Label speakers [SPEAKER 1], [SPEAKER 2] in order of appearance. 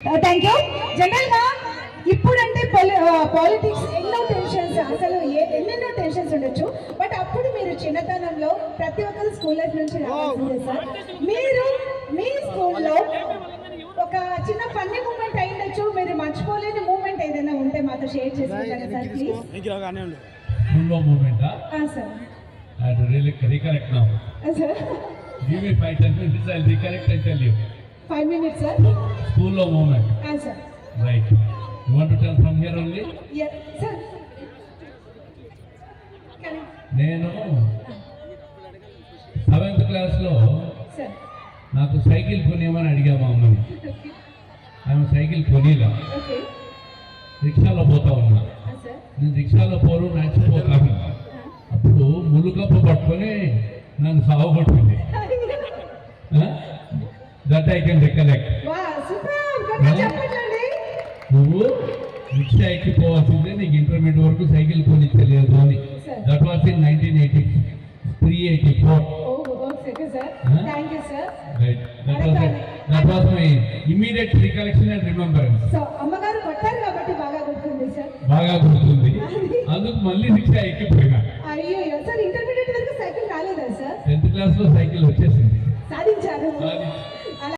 [SPEAKER 1] Thank you జనరల్గా ఇప్పుడంటే politics ఎన్నో టెన్షన్స్ అసలు ఏ- ఎన్నెన్నో టెన్షన్స్ ఉండొచ్చు. బట్ అప్పుడు మీరు చిన్నతనంలో ప్రతి ఒక్కరు స్కూల్ లైఫ్ నుంచి రావాల్సిందే సార్. మీరు మీ స్కూల్లో ఒక చిన్న ఫన్నీ మూమెంట్ అయ్యుండొచ్చు మీరు మర్చిపోలేని మూమెంట్ ఏదైనా ఉంటే మాతో షేర్ చేసుకుంటారా sir please
[SPEAKER 2] Full of moment, huh?
[SPEAKER 1] Sir
[SPEAKER 2] I have to really recollect now.
[SPEAKER 1] Sir
[SPEAKER 2] Give me five, ten minutes, I'll recollect and tell you.
[SPEAKER 1] Five minutes sir
[SPEAKER 2] of moment.
[SPEAKER 1] Sir
[SPEAKER 2] Right. You want to tell from here only?
[SPEAKER 1] Sir
[SPEAKER 2] నేను seventh క్లాస్లో నాకు cycle కొనియమని అడిగా మా అమ్మని ఆమె cycle కొనిలా. రిక్షాలో పోతా ఉన్నా. నేను రిక్షాలో పోరు నడిచిపోతాను అప్పుడు ములుకప్ప పట్టుకొని నన్ను సాగుపడుతుంది దట్ ఐ కెన్ రికలెక్ట్ నువ్వు రిక్షా ఎక్కిపోవాల్సిందే నీకు ఇంటర్మీడియట్ వరకు సైకిల్ కొనిచ్చలేదు అని.
[SPEAKER 1] Sir.
[SPEAKER 2] That was in nineteen eighty three eighty four right that was that was my immediate recollection and remembrance
[SPEAKER 1] so అమ్మగారు కొట్టారు కాబట్టి బాగా గుర్తుంది సార్
[SPEAKER 2] బాగా గుర్తుంది. అందుకు మళ్ళీ రిక్షా ఎక్కిపోయినా.
[SPEAKER 1] అయ్యో సార్ ఇంటర్మీడియట్ వరకు సైకిల్ రాలేదా సార్
[SPEAKER 2] టెన్త్ క్లాస్లో సైకిల్ వచ్చేసింది.
[SPEAKER 1] సాధించారు.